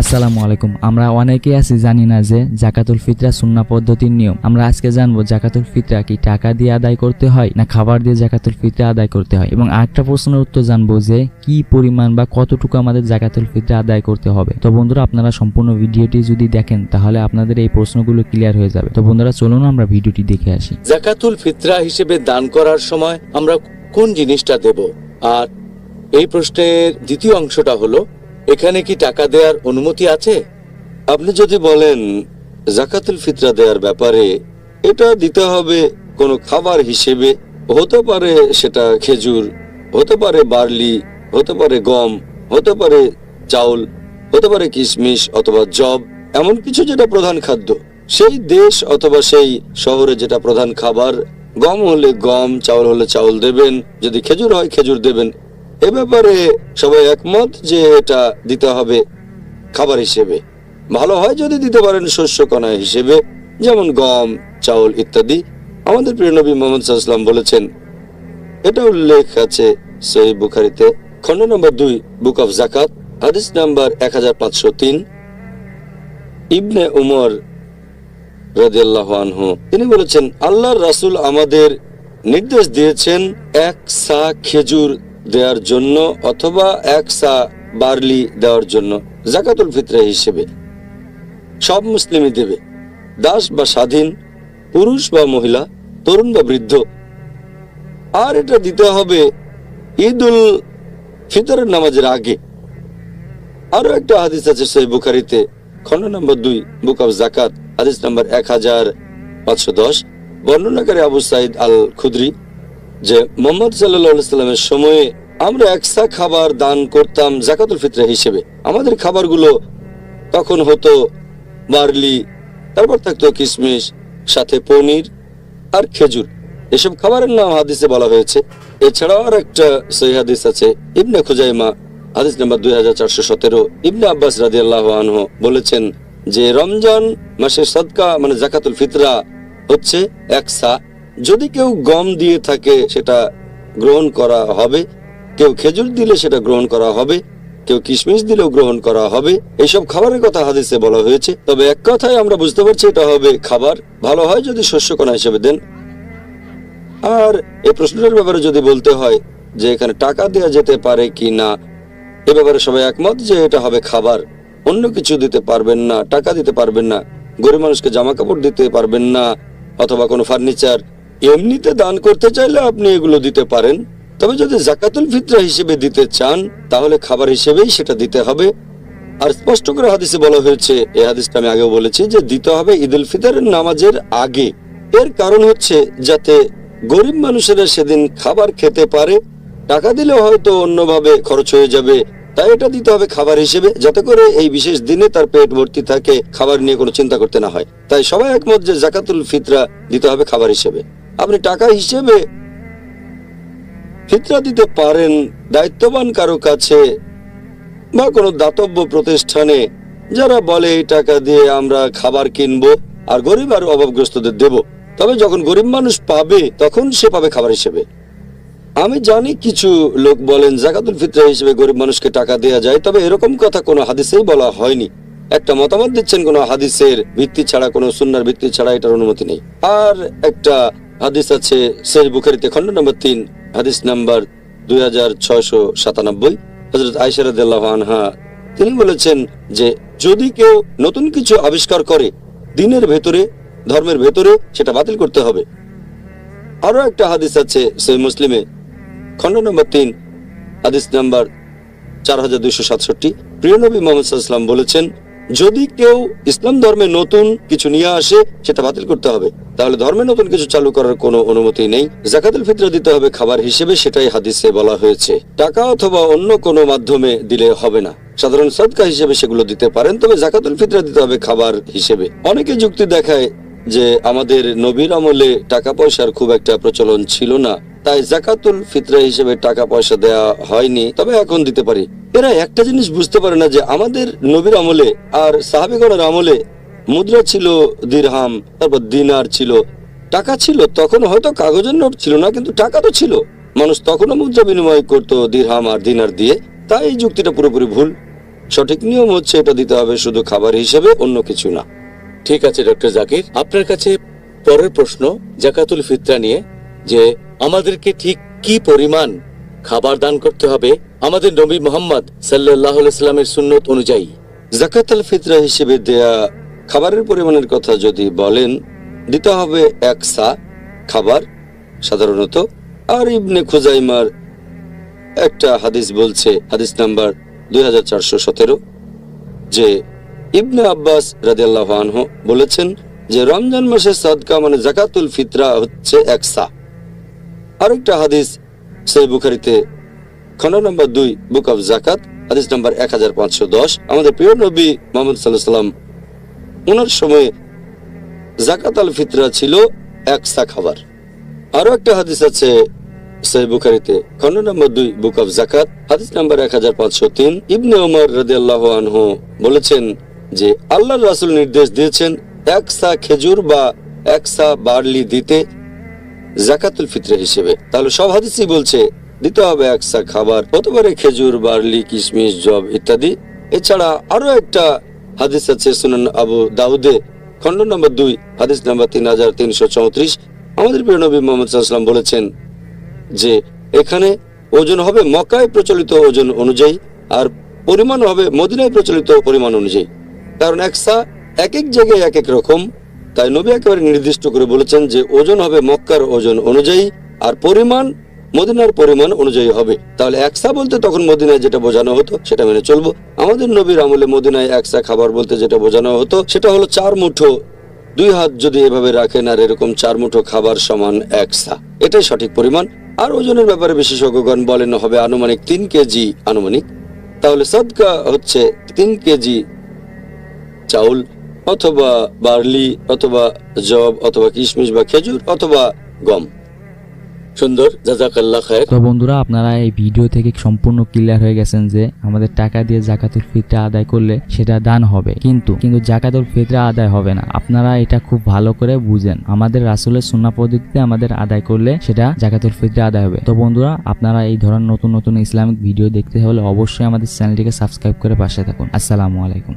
আসসালামু আলাইকুম। আমরা অনেকে আছি জানি না যে জাকাতুল ফিতরা সুন্না পদ্ধতির নিয়ম। আমরা আজকে জানব জাকাতুল ফিতরা কি টাকা দিয়ে আদায় করতে হয় না খাবার দিয়ে জাকাতুল ফিতরা আদায় করতে হয়? এবং আরেকটা প্রশ্নের উত্তর জানব যে কি পরিমাণ বা কতটুকু আমাদের জাকাতুল ফিতরা আদায় করতে হবে? তো বন্ধুরা, আপনারা সম্পূর্ণ ভিডিওটি যদি দেখেন, তাহলে আপনাদের এই প্রশ্নগুলো ক্লিয়ার হয়ে যাবে। তো বন্ধুরা, চলুন আমরা ভিডিওটি দেখে আসি। জাকাতুল ফিতরা হিসেবে দান করার সময় আমরা কোন জিনিসটা দেব? আর এই প্রশ্নের দ্বিতীয় অংশটা হলো এখানে কি টাকা দেওয়ার অনুমতি আছে? আপনি যদি বলেন, জাকাতুল ফিতরা দেওয়ার ব্যাপারে এটা দিতে হবে কোনো খাবার হিসেবে, হতে পারে সেটা খেজুর, হতে পারে বার্লি, হতে পারে গম, হতে পারে চাউল, হতে পারে কিশমিশ অথবা জব এমন কিছু যেটা প্রধান খাদ্য। সেই দেশ অথবা সেই শহরে যেটা প্রধান খাবার, গম হলে গম, চাউল হলে চাউল দেবেন, যদি খেজুর হয় খেজুর দেবেন। এ ব্যাপারে সবাই একমত যে এটা দিতে হবে খাবার হিসেবে। ভালো হয় যদি দিতে পারেন শস্য কণা হিসেবে, যেমন গম, চাউল ইত্যাদি। আমাদের প্রিয় নবী মোহাম্মদ বলেছেন, এটা উল্লেখ আছে সেই বুখারিতে, খণ্ড নম্বর দুই, বুক অফ জাকাত হাদিস নাম্বার এক হাজার পাঁচশো তিন। ইবনে উমর রাদিয়াল্লাহু আনহু, তিনি বলেছেন, আল্লাহর রাসূল আমাদের নির্দেশ দিয়েছেন, এক সা খেজুর দেওয়ার জন্য অথবা এক সা বার্লি দেওয়ার জন্য জাকাতুল ফিতরা হিসেবে। সব মুসলিমই দেবে। দাস বা স্বাধীন, পুরুষ বা মহিলা, তরুণ বা বৃদ্ধ। আর এটা দিতে হবে ঈদ উল ফিতরের নামাজের আগে। আরও একটা হাদিস আছে সেই বুখারিতে খন্ড নম্বর দুই, বুক অফ জাকাত, হাদিস নম্বর এক হাজার পাঁচশো দশ, বর্ণনাকারী আবু সাইদ আল খুদরি যে মোহাম্মদ সাল্লাহ সাল্লামের সময়ে আমরা একসা খাবার দান করতাম জাকাতুল ফিতরা হিসেবে। আমাদের খাবারগুলো তখন হতো বার্লি, তারপর থাকতো কিশমিশ সাথে পনির আর খেজুর। এসব খাবারের নাম হাদিসে বলা হয়েছে। এছাড়াও আর একটা সহি হাদিস আছে, ইবনে খুজাইমা, হাদিস নাম্বার দুই হাজার চারশো সতেরো, ইবনে আব্বাস রাজি আল্লাহ আনহ বলেছেন যে রমজান মাসের সদকা মানে জাকাতুল ফিতরা হচ্ছে একসা যদি কেউ গম দিয়ে থাকে, সেটা গ্রহণ করা হবে। কেউ খেজুর দিলে সেটা গ্রহণ করা হবে। কেউ কিশমিশ দিলেও গ্রহণ করা হবে। এইসব খাবারের কথা হাদিসে বলা হয়েছে। তবে এক কথায় আমরা বুঝতে পারছি, এটা হবে খাবার। ভালো হয় যদি শস্য শস্যকণা হিসেবে দেন। আর এই প্রশ্নটার ব্যাপারে যদি বলতে হয় যে, এখানে টাকা দেওয়া যেতে পারে কি না, এ ব্যাপারে সবাই একমত যে, এটা হবে খাবার। অন্য কিছু দিতে পারবেন না, টাকা দিতে পারবেন না। গরিব মানুষকে জামা কাপড় দিতে পারবেন না, অথবা কোনো ফার্নিচার এমনিতে দান করতে চাইলে আপনি এগুলো দিতে পারেন। তবে যদি জাকাতুল ফিতরা হিসেবে দিতে চান, তাহলে খাবার হিসেবেই সেটা দিতে হবে। আর স্পষ্ট করে হাদিসে বলা হয়েছে এই হাদিসটা আমি আগেও বলেছি, যে দিতে হবে ঈদ উল ফিতরের নামাজের আগে। এর কারণ হচ্ছে, যাতে গরিব মানুষেরা সেদিন খাবার খেতে পারে, টাকা দিলে হয়তো অন্যভাবে খরচ হয়ে যাবে। তাই এটা দিতে হবে খাবার হিসেবে, যাতে করে এই বিশেষ দিনে তার পেট ভর্তি থাকে, খাবার নিয়ে কোনো চিন্তা করতে না হয়। তাই সবাই একমত যে জাকাতুল ফিতরা দিতে হবে খাবার হিসেবে। আপনি টাকা হিসেবে ফিতরা দিতে পারেন দায়িত্ববান কারও কাছে বা কোনো দাতব্য প্রতিষ্ঠানে, যারা বলে এই টাকা দিয়ে আমরা খাবার কিনবো আর গরিব আর অভাবগ্রস্তদের দেব। তবে যখন গরিব মানুষ পাবে, তখন সে পাবে খাবার হিসেবে। আমি জানি কিছু লোক বলেন, জাকাতুল ফিতরা হিসেবে গরিব মানুষকে টাকা দেওয়া যায়, তবে এরকম কথা কোনো হাদিসেই বলা হয়নি। একটা মতামত দিচ্ছেন কোনো হাদিসের ভিত্তি ছাড়া, কোনো সুন্নার ভিত্তি ছাড়া এটার অনুমতি নেই। আর একটা হাদিস আছে শেষ বুখারিতে খণ্ড নম্বর তিন, হাদিস নাম্বার দুই হাজার ছয়শো সাতানব্বই। হজরত আনহা, তিনি বলেছেন যে, যদি কেউ নতুন কিছু আবিষ্কার করে, দিনের ভেতরে, ধর্মের ভেতরে, সেটা বাতিল করতে হবে। আরও একটা হাদিস আছে সেই মুসলিমে, খণ্ড নম্বর তিন, হাদিস নাম্বার চার হাজার দুইশো সাতষট্টি। প্রিয় নবী মোহাম্মদ বলেছেন যদি কেউ ইসলাম ধর্মে নতুন কিছু নিয়ে আসে, সেটা বাতিল করতে হবে। তাহলে ধর্মে নতুন কিছু চালু করার কোনো অনুমতি নেই। জাকাতুল ফিতরা দিতে হবে খাবার হিসেবে, সেটাই হাদিসে বলা হয়েছে। টাকা অথবা অন্য কোনো মাধ্যমে দিলে হবে না। সাধারণ সদকা হিসেবে সেগুলো দিতে পারেন, তবে জাকাতুল ফিতরা দিতে হবে খাবার হিসেবে। অনেকে যুক্তি দেখায় যে আমাদের নবীর আমলে টাকা পয়সার খুব একটা প্রচলন ছিল না। তাই জাকাতুল ফিতরা হিসেবে টাকা পয়সা দেয়া হয়নি, তবে এখন দিতে পারি। এরা একটা জিনিস বুঝতে পারে না যে আমাদের নবীর আমলে আর সাহাবিগণের আমলে মুদ্রা ছিল দিরহাম, তারপর দিনার ছিল। টাকা ছিল, তখন হয়তো কাগজের নোট ছিল না, কিন্তু টাকা তো ছিল। মানুষ তখনও মুদ্রা বিনিময় করতো দিরহাম আর দিনার দিয়ে। তাই যুক্তিটা পুরোপুরি ভুল। সঠিক নিয়ম হচ্ছে এটা দিতে হবে শুধু খাবার হিসেবে, অন্য কিছু না। ঠিক আছে, ডক্টর জাকির। আপনার কাছে পরের প্রশ্ন, জাকাতুল ফিতরা নিয়ে, যে আমাদেরকে ঠিক কি পরিমাণ খাবার দান করতে হবে? আমাদের নবী মোহাম্মদ সাল্লাহ ইসলামের সুন্নত অনুযায়ী। জাকাত আল ফিতরা হিসেবে দেয়া খাবারের পরিমাণের কথা যদি বলেন, দিতে হবে এক সা খাবার সাধারণত। আর ইবনে খুজাইমার একটা হাদিস বলছে, হাদিস নাম্বার দুই হাজার চারশো সতেরো, যে ইবনে আব্বাস রাদিয়াল্লাহু আনহু বলেছেন যে রমজান মাসের সাদকা মানে জাকাতুল ফিতরা হচ্ছে এক সা আরেকটা হাদিস সেই বুখারিতে, খন্ড নম্বর দুই, বুক অফ জাকাত, হাদিস নম্বর এক হাজার পাঁচশো দশ। আমাদের প্রিয় নবী মোহাম্মদ সাল্লাহ সাল্লাম ওনার সময়ে জাকাত আল ফিতরা ছিল এক সা খাবার। আরও একটা হাদিস আছে সেই বুখারিতে, খন্ড নম্বর দুই, বুক অফ জাকাত, হাদিস নম্বর এক হাজার পাঁচশো তিন। ইবনে ওমর রদি আল্লাহ বলেছেন যে আল্লাহ রাসুল নির্দেশ দিয়েছেন, এক সা খেজুর বা এক সা বার্লি দিতে জাকাতুল ফিতরে হিসেবে। তাহলে সব হাদিসই বলছে, দিতে হবে একসা খাবার হতে পারে খেজুর, বার্লি, কিশমিশ, জব ইত্যাদি। এছাড়া আরও একটা হাদিস আছে সুনান আবু দাউদে খন্ড নম্বর দুই, হাদিস নম্বর তিন হাজার তিনশো চৌত্রিশ। আমাদের প্রিয় নবী মোহাম্মদ সাল্লাম বলেছেন যে, এখানে ওজন হবে মকায় প্রচলিত ওজন অনুযায়ী, আর পরিমাণ হবে মদিনায় প্রচলিত পরিমাণ অনুযায়ী। কারণ একসা এক এক জায়গায় এক এক রকম। তাই নবী একেবারে নির্দিষ্ট করে বলেছেন যে ওজন হবে মক্কার ওজন অনুযায়ী আর পরিমাণ মদিনার পরিমাণ অনুযায়ী হবে। তাহলে একসা বলতে তখন মদিনায় যেটা বোঝানো হতো সেটা মেনে চলবো। আমাদের নবীর আমলে মদিনায় একসা খাবার বলতে যেটা বোঝানো হতো সেটা হলো চার মুঠো। দুই হাত যদি এভাবে রাখেন আর এরকম চার মুঠো খাবার সমান একসা এটাই সঠিক পরিমাণ। আর ওজনের ব্যাপারে বিশেষজ্ঞগণ বলেন হবে আনুমানিক তিন কেজি। আনুমানিক। তাহলে সদকা হচ্ছে তিন কেজি চাউল অথবা বার্লি অথবা জব অথবা কিশমিশ বা খেজুর অথবা গম। সুন্দর, জাজাকাল্লাহ খায়ের। তো বন্ধুরা, আপনারা এই ভিডিও থেকে সম্পূর্ণ ক্লিয়ার হয়ে গেছেন যে আমাদের টাকা দিয়ে জাকাতুল ফিতরা আদায় করলে সেটা দান হবে। কিন্তু কিন্তু জাকাতুল ফিতরা আদায় হবে না। আপনারা এটা খুব ভালো করে বুঝেন। আমাদের রাসুলের সুন্না পদ্ধতিতে আমাদের আদায় করলে সেটা জাকাতুল ফিতরা আদায় হবে। তো বন্ধুরা, আপনারা এই ধরনের নতুন নতুন ইসলামিক ভিডিও দেখতে হলে অবশ্যই আমাদের চ্যানেলটিকে সাবস্ক্রাইব করে পাশে থাকুন। আসসালামু আলাইকুম।